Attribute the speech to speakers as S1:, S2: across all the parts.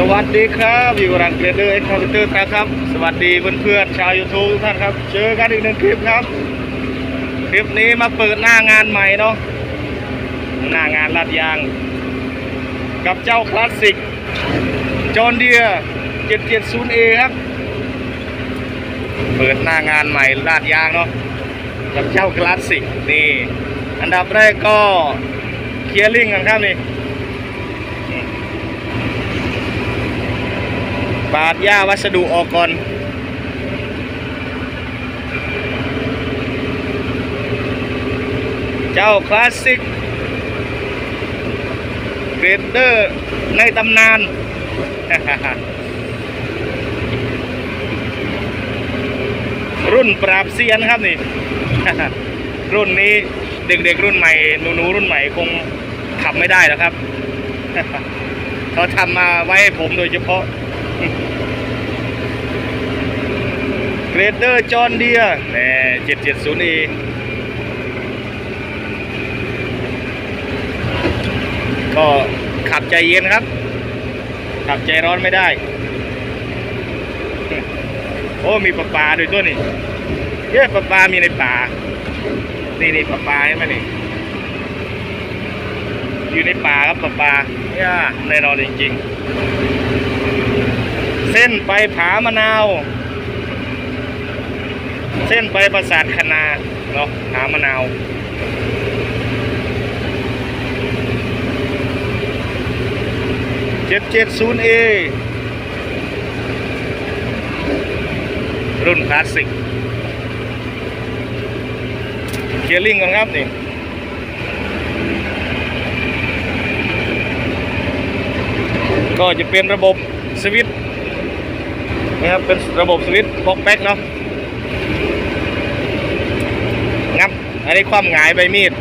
S1: สวัสดีครับอยู่กับรังเกรเดอร์เอ็กซ์คอมพิวเตอร์ครับ สวัสดีเพื่อนๆชาวยูทูบทุกท่านครับ เจอกันอีกหนึ่งคลิปครับ คลิปนี้มาเปิดหน้างานใหม่เนาะหน้างานลาดยาง กับเจ้าคลาสสิกจอห์นเดีย 770A ครับ เปิดหน้างานใหม่ลาดยางเนาะกับเจ้าคลาสสิกนี่ อันดับแรกก็เคลียร์ลิงกันครับนี่ ปาดหญ้าวัสดุออกก่อนเจ้าคลาสสิกเกรดเดอร์ในตำนาน รุ่นปราบเซียนครับนี่ รุ่นนี้เด็กๆรุ่นใหม่หนูๆรุ่นใหม่คงขับไม่ได้แล้วครับ เขาทำมาไว้ให้ผมโดยเฉพาะ เกรเดอร์จอห์นเดียแน่770 e ก็ขับใจเย็นครับ ขับใจร้อนไม่ได้ โอ้มีปลาปลาด้วยตัวนี่เย้ปลาปลามีในป่า นี่นี่ปลาปลาใช่ไหมนี่อยู่ในป่าครับปลาปลาเนี่ยแน่นอนจริงๆ เส้นไปผามะนาว เส้นไปปราสาทคณาเนาะผามะนาว 770A รุ่นคลาสสิกเกียร์ลิงก่อนครับนี่ก็จะเป็นระบบสวิตช์ นะครับเป็นระบบสวิตช์บล็อกแบ็กเนาะงับ อันนี้ความหงายใบมีด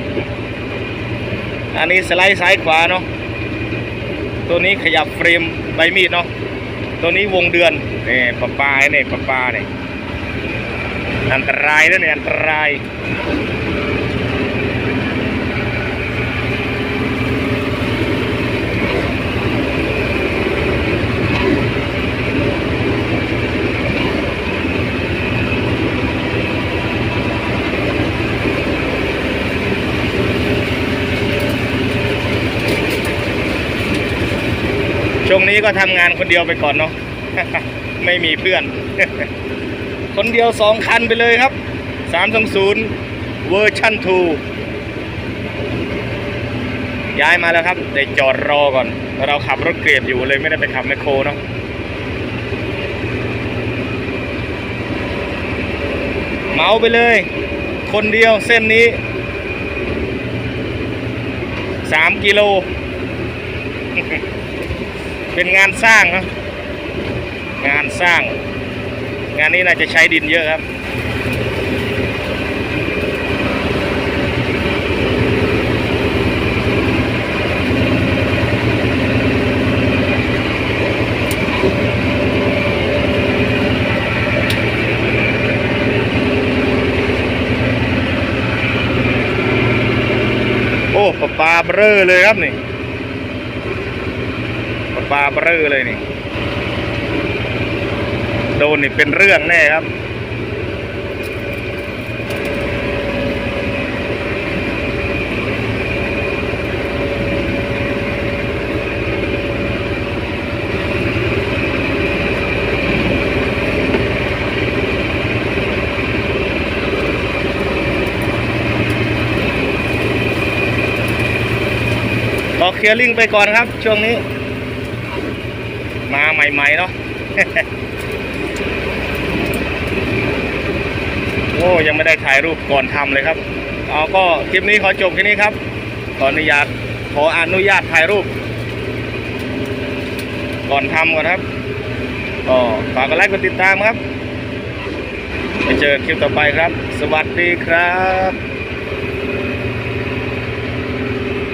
S1: อันนี้สไลด์ซ้ายขวาเนาะตัวนี้ขยับเฟรมใบมีดเนาะตัวนี้วงเดือนนี่ปลาปลาเนี่ยปลาปลาเนี่ยอันตรายนะเนี่ยอันตราย งนี้ก็ทำงานคนเดียวไปก่อนเนาะไม่มีเพื่อน คนเดียวสองคันไปเลยครับ320เวอร์ชั่น2ย้ายมาแล้วครับแต่จอดรอก่อน เราขับรถเกรดอยู่เลยไม่ได้ไปขับแมคโครเนาะเมาไปเลย คนเดียวเส้นนี้ 3 กิโล เป็นงานสร้างนะงานสร้าง งานนี้น่าจะใช้ดินเยอะครับโอ้ปลาปลาเบลอเลยครับนี่ ปลาเบลอเลยนี่ โดนนี่เป็นเรื่องแน่ครับรอเคลียร์ลิงไปก่อนครับ ช่วงนี้ มาใหม่ๆเนาะโอ้ยังไม่ได้ถ่ายรูปก่อนทำเลยครับเอาก็คลิปนี้ขอจบแค่นี้ครับ ขออนุญาตขออนุญาตถ่ายรูป ก่อนทำก่อนครับก็ฝากกดไลค์กดติดตามครับไปเจอคลิปต่อไปครับ สวัสดีครับ